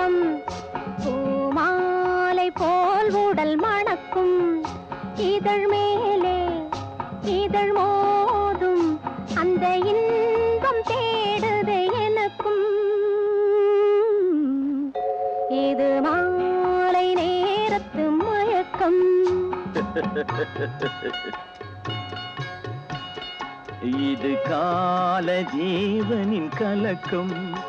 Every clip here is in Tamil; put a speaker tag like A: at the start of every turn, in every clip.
A: வணக்கம் பூமாலை போல் உடல் மணக்கும். இதழ் மேலே இதழ் மோதும். அந்த இன்பம் தேடுது எனக்கும். இது மாலை நேரத்து மயக்கம்.
B: இது கால ஜீவனின் கலக்கம்.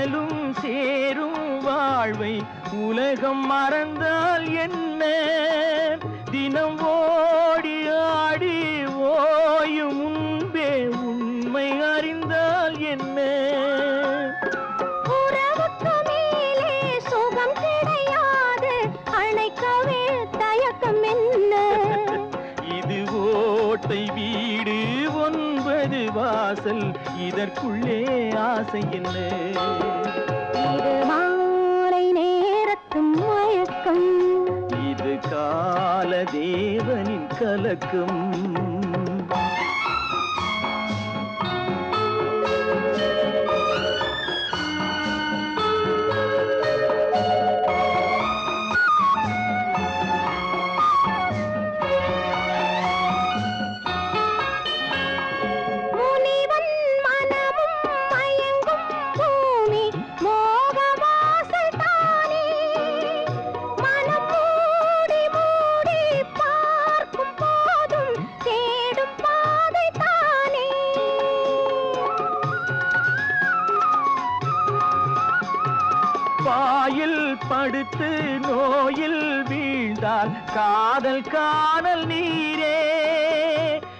B: உடலும் சேரும் வாழ்வை உலகம் மறந்தால் என்ன? தினம் ஓடி ஆடி ஓயும் முன்பே உண்மை அறிந்தால் என்ன?
A: உறவுக்கு மேலே சுகம் கிடையாது அணைக்கவே தயக்கம் என்ன?
B: இது ஓட்டை வீடு ஒன்பது வாசல் இதற்குள்ளே ஆசை என்ன? தேவனின் பாயில் படுத்து நோயில் வீழ்ந்தால் காதல் காதல் நீரே.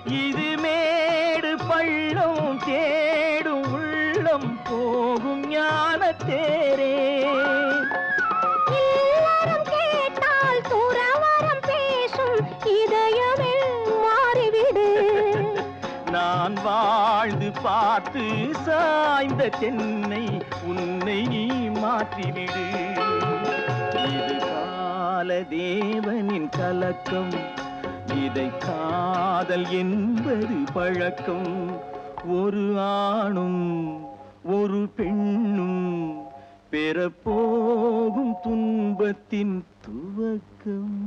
B: இது மேடு பள்ளம் தேடும் உள்ளம் போகும்
A: ஞானத்தே.
B: நான் வாழ்ந்து பார்த்து சாய்ந்த தென்னை உன்னை நீ மாற்றிவிடு. இது கால தேவனின் கலக்கம் இதை காதல் என்பது பழக்கம். ஒரு ஆணும் ஒரு பெண்ணும் பெறப்போகும் துன்பத்தின் துவக்கம்.